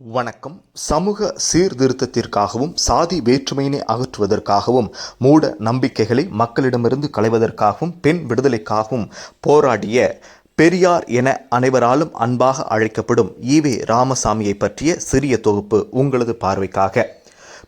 வணக்கம். சமூக சீர்திருத்தத்திற்காகவும் சாதி வேற்றுமையினை அகற்றுவதற்காகவும் மூட நம்பிக்கைகளை மக்களிடமிருந்து களைவதற்காகவும் பெண் விடுதலைக்காகவும் போராடிய பெரியார் என அனைவராலும் அன்பாக அழைக்கப்படும் ஈவே ராமசாமியை பற்றிய சிறிய தொகுப்பு உங்களது பார்வைக்காக.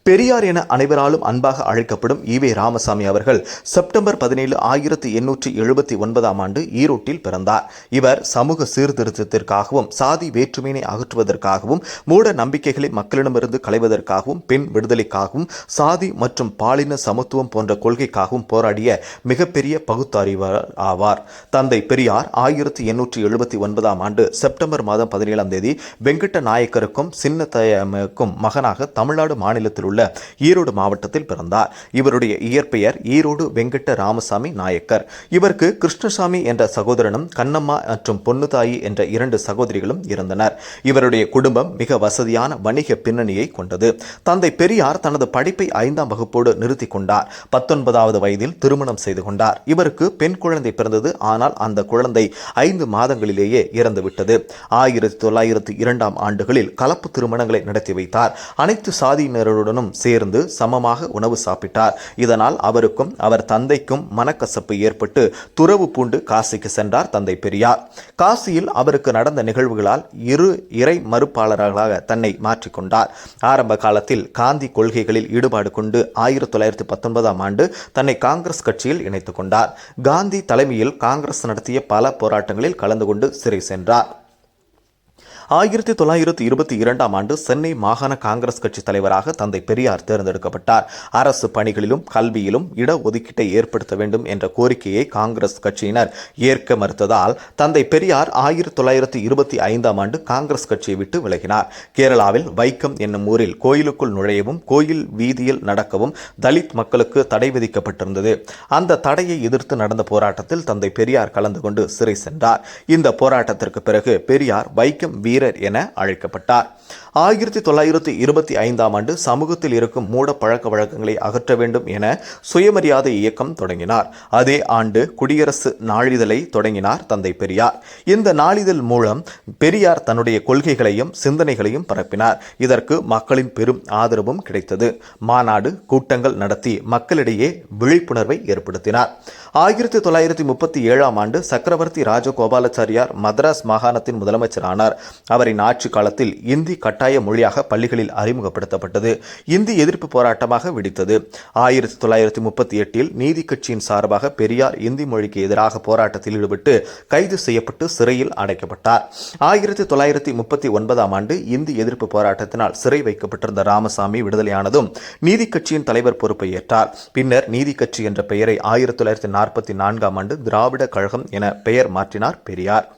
பெரியார் என அனைவராலும் அன்பாக அழைக்கப்படும் ஈவே ராமசாமி அவர்கள் செப்டம்பர் பதினேழு ஆயிரத்தி எண்ணூற்றி எழுபத்தி ஒன்பதாம் ஆண்டு ஈரோட்டில் பிறந்தார். இவர் சமூக சீர்திருத்தத்திற்காகவும் சாதி வேற்றுமையினை அகற்றுவதற்காகவும் மூட நம்பிக்கைகளை மக்களிடமிருந்து களைவதற்காகவும் பெண் விடுதலைக்காகவும் சாதி மற்றும் பாலின சமத்துவம் போன்ற கொள்கைக்காகவும் போராடிய மிகப்பெரிய பகுத்தறிவர் ஆவார். தந்தை பெரியார் ஆயிரத்தி எண்ணூற்றி எழுபத்தி ஒன்பதாம் ஆண்டு செப்டம்பர் மாதம் பதினேழாம் தேதி வெங்கட்ட நாயக்கருக்கும் சின்னத்தயமுக்கும் மகனாக தமிழ்நாடு மாநிலத்தில் உள்ள ஈரோடு மாவட்டத்தில் பிறந்தார். இவருடைய இயற்பெயர் ஈரோடு வெங்கட்ட ராமசாமி நாயக்கர். இவருக்கு கிருஷ்ணசாமி என்ற சகோதரனும் கண்ணம்மா மற்றும் பொன்னுதாயி என்ற இரண்டு சகோதரிகளும் இருந்தனர். இவருடைய குடும்பம் மிக வசதியான வணிக பின்னணியை கொண்டது. தந்தை பெரியார் தனது படிப்பை ஐந்தாம் வகுப்போடு நிறுத்தி கொண்டார். பத்தொன்பதாவது வயதில் திருமணம் செய்து கொண்டார். இவருக்கு பெண் குழந்தை பிறந்தது. ஆனால் அந்த குழந்தை ஐந்து மாதங்களிலேயே இறந்துவிட்டது ஆயிரத்தி தொள்ளாயிரத்தி இரண்டாம் ஆண்டுகளில் கலப்பு திருமணங்களை நடத்தி வைத்தார். அனைத்து சாதியினருடனும் சேர்ந்து சமமாக உணவு சாப்பிட்டார். இதனால் அவருக்கும் அவர் தந்தைக்கும் மனக்கசப்பு ஏற்பட்டு துறவு பூண்டு காசிக்கு சென்றார் தந்தை பெரியார். காசியில் அவருக்கு நடந்த நிகழ்வுகளால் இரு இறை மறுப்பாளர்களாக தன்னை மாற்றிக்கொண்டார் ஆரம்ப காலத்தில் காந்தி கொள்கைகளில் ஈடுபாடு கொண்டு ஆயிரத்தி தொள்ளாயிரத்தி பத்தொன்பதாம் ஆண்டு தன்னை காங்கிரஸ் கட்சியில் இணைத்துக் கொண்டார். காந்தி தலைமையில் காங்கிரஸ் நடத்திய பல போராட்டங்களில் கலந்து கொண்டு சிறை சென்றார். ஆயிரத்தி தொள்ளாயிரத்தி இருபத்தி இரண்டாம் ஆண்டு சென்னை மாகாண காங்கிரஸ் கட்சி தலைவராக தந்தை பெரியார் தேர்ந்தெடுக்கப்பட்டார். அரசு பணிகளிலும் கல்வியிலும் இடஒதுக்கீட்டை ஏற்படுத்த வேண்டும் என்ற கோரிக்கையை காங்கிரஸ் கட்சியினர் ஏற்க மறுத்ததால் தந்தை பெரியார் ஆயிரத்தி தொள்ளாயிரத்தி இருபத்தி ஐந்தாம் ஆண்டு காங்கிரஸ் கட்சியை விட்டு விலகினார். கேரளாவில் வைக்கம் என்னும் ஊரில் கோயிலுக்குள் நுழையவும் கோயில் வீதியில் நடக்கவும் தலித் மக்களுக்கு தடை விதிக்கப்பட்டிருந்தது. அந்த தடையை எதிர்த்து நடந்த போராட்டத்தில் தந்தை பெரியார் கலந்து கொண்டு சிறை சென்றார். இந்த போராட்டத்திற்கு பிறகு பெரியார் வைக்கம் வீரர் என அழைக்கப்பட்டார். ஆயிரத்தி தொள்ளாயிரத்தி இருபத்தி ஐந்தாம் ஆண்டு சமூகத்தில் இருக்கும் மூட பழக்க வழக்கங்களை அகற்ற வேண்டும் என சுயமரியாதை இயக்கம் தொடங்கினார். அதே ஆண்டு குடியரசு நாளிதழை தொடங்கினார் தந்தை பெரியார். இந்த நாளிதழ் மூலம் பெரியார் தன்னுடைய கொள்கைகளையும் சிந்தனைகளையும் பரப்பினார். இதற்கு மக்களின் பெரும் ஆதரவும் கிடைத்தது. மாநாடு கூட்டங்கள் நடத்தி மக்களிடையே விழிப்புணர்வை ஏற்படுத்தினார். ஆயிரத்தி தொள்ளாயிரத்தி முப்பத்தி ஏழாம் ஆண்டு சக்கரவர்த்தி ராஜகோபாலாச்சாரியார் மதராஸ் மாகாணத்தின் முதலமைச்சரானார். அவரின் ஆட்சி காலத்தில் இந்தி கட்டாய மொழியாக பள்ளிகளில் அறிமுகப்படுத்தப்பட்டது. இந்தி எதிர்ப்பு போராட்டமாக வெடித்தது. ஆயிரத்தி தொள்ளாயிரத்தி முப்பத்தி எட்டில் நீதி கட்சியின் சார்பாக பெரியார் இந்தி மொழிக்கு எதிராக போராட்டத்தில் ஈடுபட்டு கைது செய்யப்பட்டு சிறையில் அடைக்கப்பட்டார். ஆயிரத்தி தொள்ளாயிரத்தி முப்பத்தி ஒன்பதாம் ஆண்டு இந்தி எதிர்ப்பு போராட்டத்தினால் சிறை வைக்கப்பட்டிருந்த ராமசாமி விடுதலையானதும் நீதி கட்சியின் தலைவர் பொறுப்பை ஏற்றார். பின்னர் நீதி கட்சி என்ற பெயரை ஆயிரத்தி தொள்ளாயிரத்தி நாற்பத்தி நான்காம் ஆண்டு திராவிட கழகம் என பெயர் மாற்றினார் பெரியார்.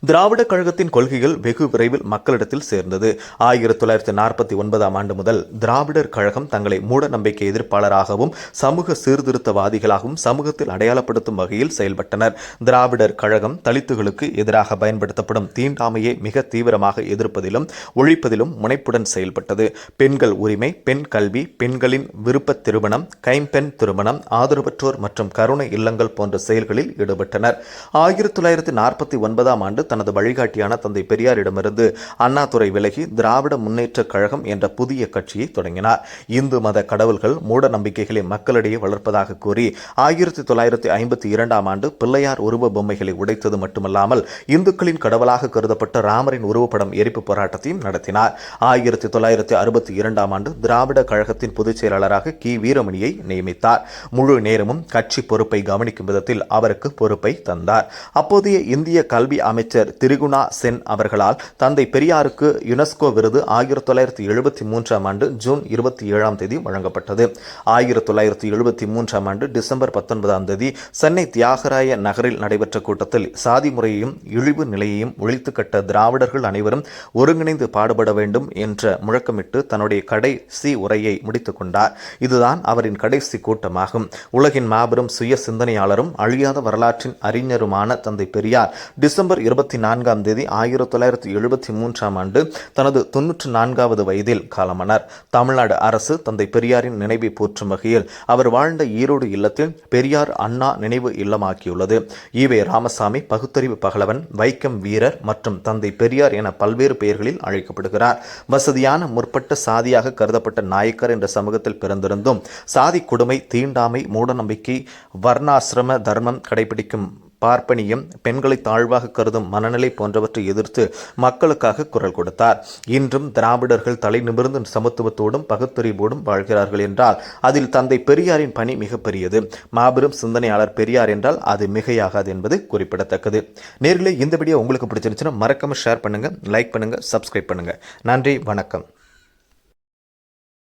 திராவிட கழகத்தின் கொள்கைகள் வெகு விரைவில் மக்களிடத்தில் சேர்ந்தது. ஆயிரத்தி தொள்ளாயிரத்தி நாற்பத்தி ஒன்பதாம் ஆண்டு முதல் திராவிடர் கழகம் தங்களை மூட நம்பிக்கை எதிர்ப்பாளராகவும் சமூக சீர்திருத்தவாதிகளாகவும் சமூகத்தில் அடையாளப்படுத்தும் வகையில் செயல்பட்டனர். திராவிடர் கழகம் தலித்துகளுக்கு எதிராக பயன்படுத்தப்படும் தீண்டாமையை மிக தீவிரமாக எதிர்ப்பதிலும் ஒழிப்பதிலும் முனைப்புடன் செயல்பட்டது. பெண்கள் உரிமை பெண் கல்வி பெண்களின் விருப்ப திருமணம் கைம்பெண் திருமணம் ஆதரவற்றோர் மற்றும் கருணை இல்லங்கள் போன்ற செயல்களில் ஈடுபட்டனர். ஆயிரத்தி தொள்ளாயிரத்தி நாற்பத்தி ஒன்பதாம் ஆண்டு தனது வழிகாட்டியான தந்தை பெரியாரிடமிருந்து அண்ணாதுரை விலகி திராவிட முன்னேற்றக் கழகம் என்ற புதிய கட்சியை தொடங்கினார். இந்து மத கடவுள்கள் மூட நம்பிக்கைகளை மக்களிடையே வளர்ப்பதாக கூறி ஆயிரத்தி தொள்ளாயிரத்தி ஐம்பத்தி இரண்டாம் ஆண்டு பிள்ளையார் உருவ பொம்மைகளை உடைத்தது மட்டுமல்லாமல் இந்துக்களின் கடவுளாக கருதப்பட்ட ராமரின் உருவப்படம் எரிப்பு போராட்டத்தையும் நடத்தினார். ஆயிரத்தி தொள்ளாயிரத்தி அறுபத்தி இரண்டாம் ஆண்டு திராவிட கழகத்தின் பொதுச் செயலாளராக கி. வீரமணியை நியமித்தார். முழு நேரமும் கட்சி பொறுப்பை கவனிக்கும் விதத்தில் அவருக்கு பொறுப்பை தந்தார். அப்போதைய இந்திய கல்வி அமைச்சர் திரிகுணா சென் அவர்களால் தந்தை பெரியாருக்கு யுனெஸ்கோ விருது ஆயிரத்தி தொள்ளாயிரத்தி எழுபத்தி மூன்றாம் ஆண்டு ஜூன் இருபத்தி ஏழாம் தேதி வழங்கப்பட்டது. ஆயிரத்தி தொள்ளாயிரத்தி எழுபத்தி மூன்றாம் ஆண்டு டிசம்பர் பத்தொன்பதாம் தேதி சென்னை தியாகராய நகரில் நடைபெற்ற கூட்டத்தில் சாதி முறையையும் இழிவு நிலையையும் ஒழித்து கட்ட திராவிடர்கள் அனைவரும் ஒருங்கிணைந்து பாடுபட வேண்டும் என்ற முழக்கமிட்டு தன்னுடைய கடைசி உரையை முடித்துக் கொண்டார். இதுதான் அவரின் கடைசி கூட்டமாகும். உலகின் மாபெரும் சுய சிந்தனையாளரும் அழியாத வரலாற்றின் அறிஞருமான தந்தை பெரியார் டிசம்பர் இருபத்தி இருபத்தி நான்காம் தேதி ஆயிரத்தி தொள்ளாயிரத்தி எழுபத்தி மூன்றாம் ஆண்டு தனது தொன்னூற்று நான்காவது வயதில் காலமானார். தமிழ்நாடு அரசு தந்தை பெரியாரின் நினைவை போற்றும் வகையில் அவர் வாழ்ந்த ஈரோடு இல்லத்தில் பெரியார் அண்ணா நினைவு இல்லமாக்கியுள்ளது. ஈவே ராமசாமி பகுத்தறிவு பகலவன் வைக்கம் வீரர் மற்றும் தந்தை பெரியார் என பல்வேறு பெயர்களில் அழைக்கப்படுகிறார். வசதியான முற்பட்ட சாதியாக கருதப்பட்ட நாயக்கர் என்ற சமூகத்தில் பிறந்திருந்தும் சாதி கொடுமை தீண்டாமை மூடநம்பிக்கை வர்ணாசிரம தர்மம் கடைபிடிக்கும் பார்ப்பனியம் பெண்களை தாழ்வாக கருதும் மனநிலை போன்றவற்றை எதிர்த்து மக்களுக்காக குரல் கொடுத்தார். இன்றும் திராவிடர்கள் தலை நிமிர்ந்து சமத்துவத்தோடும் பகுத்தறிவோடும் வாழ்கிறார்கள் என்றால் அதில் தந்தை பெரியாரின் பணி மிகப்பெரியது. மாபெரும் சிந்தனையாளர் பெரியார் என்றால் அது மிகையாகாது என்பது குறிப்பிடத்தக்கது. நேரிலே இந்த வீடியோ உங்களுக்கு பிடிச்சிருந்துச்சுன்னா மறக்காம ஷேர் பண்ணுங்க லைக் பண்ணுங்க சப்ஸ்கிரைப் பண்ணுங்க. நன்றி வணக்கம்.